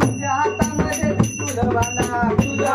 तुझ्या हातामध्ये त्रिशूलवाला तुझ्या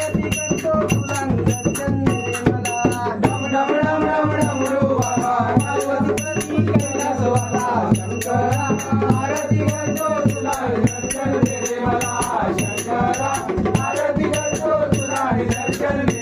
Gotta